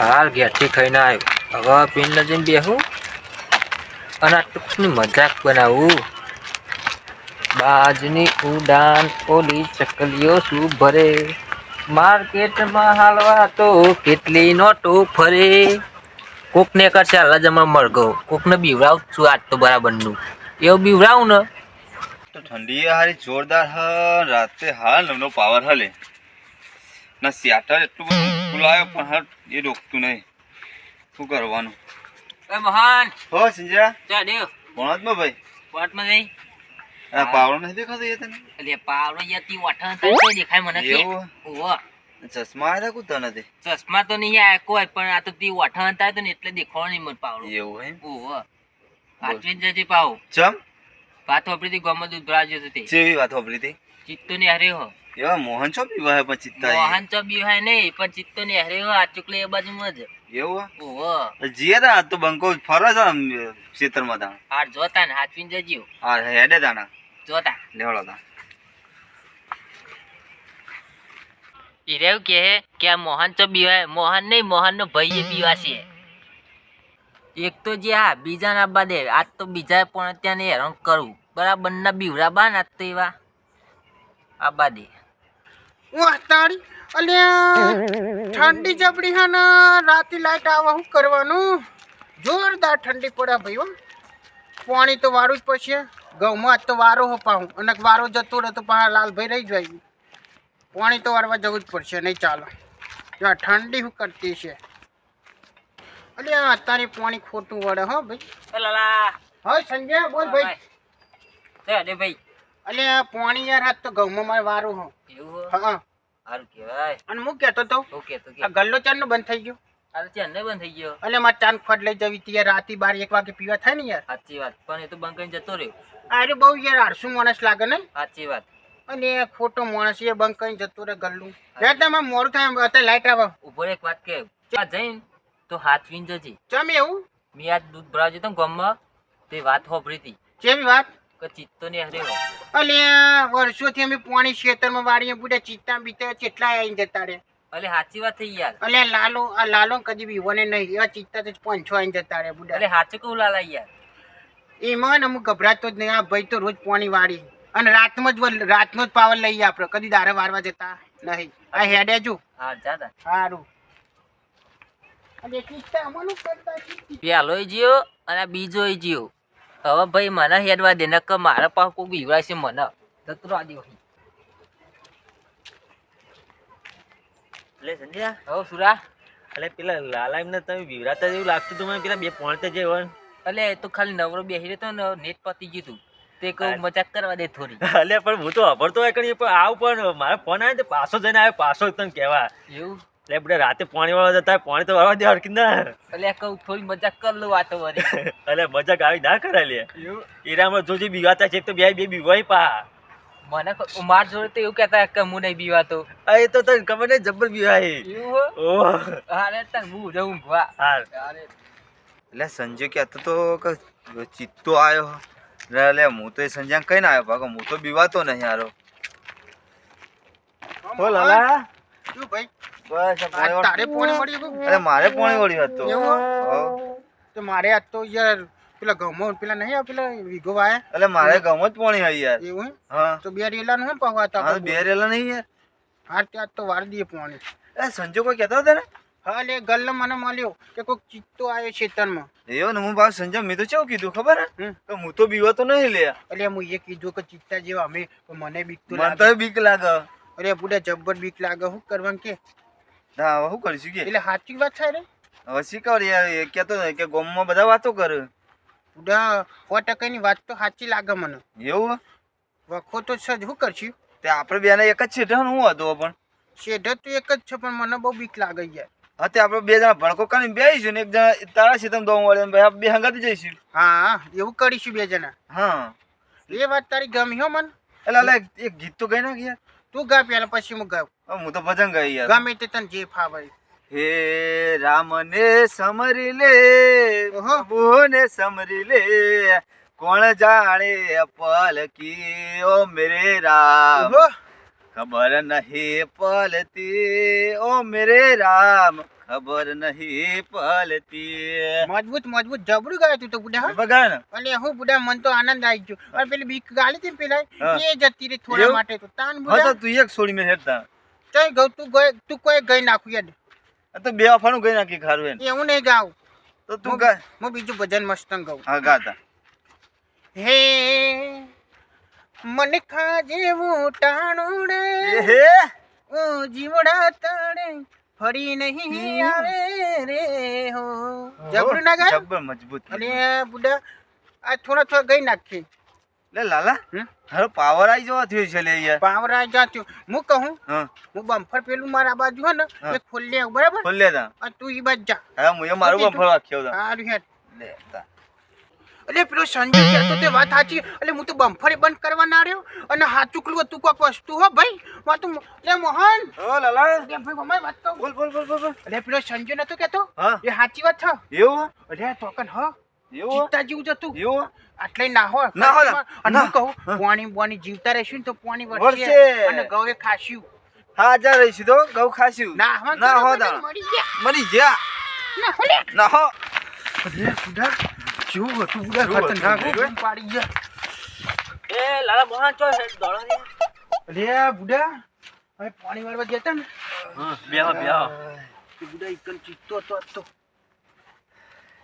હાલ ઘેરથી ખાઈને આવ્યો. હવે પીને જઈને બેહું અને ટૂંકની મજાક બનાવું. બાજની ઉડાન, ઓલી ચકલીઓ શું ભરે? માર્કેટમાં હાલવા તો કેટલી નોટો ફરે? કોકને કરશે હાલ જ હમણાં મરગો કોકને બીવડાવ છું આજ તો બરાબરનું. એવું બીવડાવું ને. તો ઠંડી હારી જોરદાર હ, રાતે હાલ નવનો પાવર હલે ના સ્યાટર એટલું બધું ખુલાયો પણ હા એ રોકતું નહીં. શું કરવાનું? એ મહાન! હો સિંજા ચા દેવ ભણતમાં ભાઈ? વાટમાં જઈ. આ પાવડો નથી દેખાતો એ તને? એટલે પાવડો યાતી વઠણ થાય દેખાય મને કે ઓહો ચશ્મા આવ્યા કુતા નથી ચશ્મા તો નહીં આયા કોઈ પણ આ તો તી વઠણ થાય તો ને એટલે દેખાવો નહીં મને પાવડો. એવું હે ઓહો સાચવી જ જજે પાવ. ચમ? વાત વાપરી હતી ગમે દૂધ ભરાજો તે. જેવી વાત વાપરી હતી? ચિત્તો ને હરે હો. એવા મોહન છો પીવા ચિત્તા મોહન ચો બી નહીં પણ ચિત્તો ને હરે આ ચુકલે એ બાજુમાં જ. એવું ઓહો. જીએ તા તો બંકો ફરો છો આમ માં તા હાર જોતા ને હાચવીને જજો આ હેડે તાના જોતા. લેવડો તા. ઈરેવ કે હે કે આ મોહન ચો બીવાય મોહન નહીં મોહન નો ભાઈ છે. એક તો જે હા બીજા ના બાદે આજ તો બીજા પણ ત્યાં હેરાન કરવું બરાબર ના બીવરા બા ના તો એવા. આ બાદે. તારી અલ્યા ઠંડી જબડી હા ને રાતે લાઈટ આવા શું કરવાનું? જોરદાર ઠંડી પડે ભાઈ હો. પાણી તો વારું જ પડશે. ઘઉંમાં આજ તો વારો હો પાઉં અને વારો જતો રહે તો પાછા લાલભાઈ રહી જાય. પાણી તો વારવા જવું જ પડશે નહીં ચાલો. જો ઠંડી શું કરતી છે. અલે અત્યારે પાણી ખોટું વળે હો ભાઈ. હા સંજય બોલ ભાઈ. ભાઈ અલ્યા પાણી યાર આજ તો ઘઉંમાં મારે વારું હો. એવું હા? સારું કહેવાય. અને હું કહેતો તો કેતો આ ગલ્લો ચારનો બંધ થઈ ગયો. અરે ચેન્નઈ બંધ થઈ ગયો. અલે મારે ચાંદ ફટ લઈ જવી હતી યાર રાતે બાર એક વાગે પીવા થાય ને યાર. સાચી વાત પણ એ તો બંધ કરીને જતો રહ્યો. અરે બહુ યાર આળસુ માણસ લાગે ને સાચી વાત. અને ખોટો માણસ એ બંધ કરીને જતો રહે ગલ્લું. એટલે તમે મોડું થાય અત્યારે લાઈટ આવે. ઉપર એક વાત કે આ જઈને તો હાથ વિન જજે ચમ એવું? મેં આજ દૂધ ભરાવજો તો ગામમાં તે વાત હોભરી હતી. કેવી વાત? કે ચિત્તો ને હરે હો અલે વર્ષોથી અમે પાણી ખેતરમાં વાળીએ બુડે ચિત્તા બીતા કેટલા આવીને જતા રે અલે સાચી વાત થઈ યાર. અલે લાલો આ લાલો કદી બી નહીં. આ ચિત્તા તો પાંચસો આવીને જતા રે બુડા અલે સાચું કહું લાલા યાર. એમાં ને અમુક ગભરાતો જ નહીં. આ ભાઈ તો રોજ પાણી વાળી. અને રાતમાં જ રાતનો જ પાવર લઈએ આપણે. કદી દારે વારવા જતા નહીં. આ હેડે જો. હા જાદા સારું. પેલો જીઓ અને બીજો જીઓ હવે ભાઈ મને હેડવા દે નકર મારા પાસે કોઈ બીવડાય છે મને. જતું આ દિવસ. એટલે સંજ્યા સુરા. એટલે પેલા લાલા એમને તમે વિવરાતા જેવું લાગતું હતું મને પેલા બે પોણતે જે હોય અલે તો ખાલી નવરો બેસી રહેતો ને નેટ પતી ગયું તું. તે કહું મજાક કરવા દે થોડી. એટલે પણ હું તો અભરતો હોય પણ આવ પણ મારા ફોન આવે તો પાછો જઈને આવ્યો પાછો તને કહેવા. એવું? એટલે બધા રાતે પાણી વાળા જતા પાણી તો વાળવા દે હરકી ના એટલે કહું થોડી મજાક કર લઉં વાતો વળી. એટલે મજાક આવી ના કરાય લે. એવું? ઈરામાં જોજે બીવાતા છે તો બે બે બીવાય પા. મને માર જોડે તો એવું કહેતા કે હું નહીં બીવાતો. એ તો તને ખબર નહીં જબર બીવાય. ઓહ. અરે તને હું જવું વા હાર. એટલે સંજય કહેતો તો કે ચિત્તો આવ્યો એટલે હું તો સંજય કઈ ના આવ્યો ભાગો હું તો બીવાતો નહીં હારો. બોલ હલા શું ભાઈ? બસ તારે પોણી અરે મારે પોણી વળ્યું હતું. એવું? તો મારે આજ તો યાર પેલા ગમો પેલા નહીં આ પેલા વીઘો વાય. એટલે મારે ગમો જ પોણી હોય યાર. એવું હા. તો બે રેલા નું પવા તો બે રેલા નહીં યાર. હા ત્યાં તો વાર દઈએ પોણી. એ કોઈ કહેતો હતો ને? હા લે ગલ્લો મને મળ્યો કે કોઈ ચિત્તો આવ્યો ખેતરમાં. એવો ને હું ભાવ સંજય મેં તો કેવું કીધું ખબર હે? હમ. હું તો બીવાતો નહીં લે. એટલે હું એ કીધું કે ચિત્તા જેવા અમે મને બીક તો મને તો બીક લાગે. અરે બુડા જબ્બર બીક લાગે શું કરવાનું કે? ના હવે શું કરીશું કે? એટલે સાચી વાત થાય ને? હવે શીખવાડ યાર ને કે ગોમમાં બધા વાતો કરે. બુડા સો ટકાની વાત તો સાચી લાગે મને. એવું? હે? વખો તો છે જ શું કરશું? તે આપણે બેને એક જ છે હું હતો પણ. શેઢ તો એક જ છે પણ મને બહુ બીક લાગે યાર હા તે આપણે બે જણા ભડકો કરીને બેસીશું ને એક જણા તારા છે તમે દોમ વાળે ભાઈ બે હંગાથી જઈશું. હા હા એવું કરીશું બે જણા. હા. એ વાત તારી ગમી હો મને. એટલે એક એક ગીત તો ગઈ નાખ યાર. તું ગા પેલા પછી હું ગાઉં. હું તો ભજન ગાઈ યાર. ગમે તે તને જે ફાવે હે રામને સમરી લે. પ્રભુને સમરી લે. કોણ જાણે પલકી ઓ મેરે રામ? ખબર નહીં પલતી ઓ મેરે રામ. ખબર નહીં પડતી. મજબૂત મજબૂત. જબરું ગાય તું તો બુડા બગાડ. અલે હું બુડા મન તો આનંદ આવી ગયો. અને પેલી બીક ગાલી હતી પેલા એ જતી રે થોડા માટે તો. તાન હા બુડા તો તું એક છોડી મે હેડતા. તોય ગઉ તું ગઈ તું કોઈ ગઈ નાખું યાર તો બે અફાનું ગઈ નાખી ખારું એને. એવું નહીં ગાઉં. તો તું ગા. હું બીજું ભજન મસ્ત ગાઉં. હા ગાતા હે મન ખા જેવું ટાણું રે. હે ઓ જીવડા તળે ફરી નહીં આવે રે હો. જબરું ના ગાય જબર મજબૂત. અને બુડા આ થોડા થોડા ગઈ નાખી. લે લાલા હમ? પાવર આવી જવા થયો છે લે યાર પાવરા જાત્યું હું કહું હા. બમ્ફર પેલું મારા બાજુ હે ને. એ ખોલી આવ બરાબર? ખોલ લે તા. આ તું ઈ બાજુ જા. હા હું એ મારું બમ્ફર રાખ્યો તા. સારું હેડ. લે તા. એટલે પેલો સંજય કહેતો તે વાત સાચી. એટલે હું તો બમ્ફરે બંધ કરવા ના રહ્યો. અને હાચુકલું હતું કોઈક વસ્તુ હો ભાઈ. વાત લે મોહન. ઓ લાલા લે ભાઈ મમ્મી વાત કહું. બોલ બોલ બોલ બોલ. એટલે પેલો સંજય નતો કહેતો? હા. એ સાચી વાત છે એવું અરે તોકન હો. એવું જીવતા જીવ જ હતું. એવું આટલે ના હો ના હો અને. હું કહું પાણી પાણી જીવતા રહેશું ને તો પાણી વરસે અને ગૌએ ખાસ્યું. હાજર રહીશું તો. ગૌ ખાસ્યું. ના ના હો મરી ગયા. મરી ગયા. ના હો ના હો. જેવું હતું હતું, ખતરનાક? બૂમ પાડી ગયા. એ લાલા મોહન ચો દોડો ને. અરે બુડા હવે પાણી વાળવા ગયા હતા ને. હા બેહો બેહો. તે બુડા એકદમ ચીત્તો હતો તો.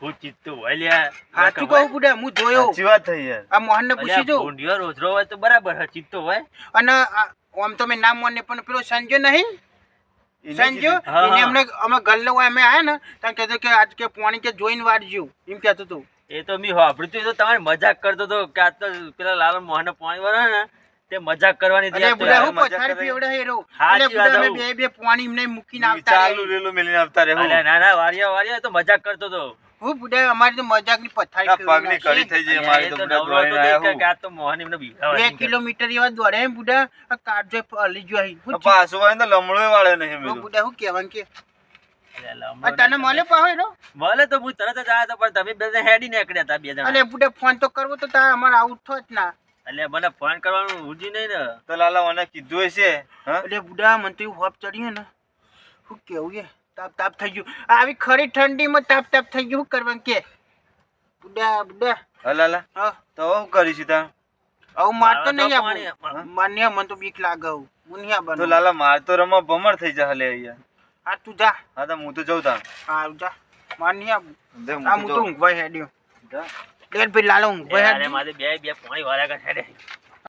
હું ચિત્તું હોય લ્યા સાચું કહું બુડા હું જોયો. સાચી વાત થઈ યાર. આ મોહન ને પૂછી જો ભૂંડિયો રોજરો હોય તો બરાબર હે ચિત્તો હોય. અને આમ તો મેં નામ મોને પણ પેલો સંજો નહીં. હા, એને અમને અમે ગલ્લો અમે આયા ને ત્યાં કહેતો કે આજ કે પાણી કે જોઈને વાળજો એમ કહેતો હતું એ તો મી વાપર્યું તો તમારે મજાક કરતો તો કે આ તો પેલા લાલ મોહન પાણી વાળા ને તે મજાક કરવાની દે બુડા હું મજાક પથારી પીવડે હે રો એટલે બુડા મે બે બે પાણી એમને મૂકીને આવતા ચાલુ લેલો મેલીને આવતા રહેવું અલ્યા ના ના વારિયા વારિયા તો મજાક કરતો તો. હું બુડા અમારી તો મજાકની પથારી પીવડે પગની કડી થઈ જાય અમારી તો હતો દોડીને તે આયા કે આ તો મોહન એમને બીવડાવે 2 કિલોમીટર એવા દોડે હે બુડા. આ હલી જો અહીં. જો આ પાછું વાળે તો લમડોય વાળે નહીં મેં. બુડા હું કહેવાનું કે લમડો તને મળે પાહો એનો? મળે તો હું તરત જ આવ્યો પણ તમે બે હેડી નીકળ્યા હતા બે જણા. અલે બુડા ફોન તો કરવો તો તારે અમારે આવું જ ના. એટલે મને ફોન કરવાનું ઉજી નહીં ને. તો લાલા મને કીધું હશે એટલે બુડા મને તો એવું હોપ ચડ્યું ને. શું કેવું એ તાપ તાપ થઈ ગયું. આવી ખરી ઠંડીમાં તાપ તાપ થઈ ગયું. શું કરવાનું કે? બુડા બુડા. હા લાલા. હા. તો હું કરીશું તાર આવું માર તો નહીં પાણી, આપું માન્ય મને તો બીક લાગે હું નહીં તો લાલા માર તો રમવા ભમર થઈ જા હલે અહીંયા હા તું જા. હા તો હું તો જઉં તા હા જા. માર નહીં હું આ તો હું તો જઉં. ઊંઘવાય હેડ્યો. જા. લેટ ભાઈ લાલો ઊંઘવાય અરે હેડ્યો. મારે બે બે પાણી વાળા કરે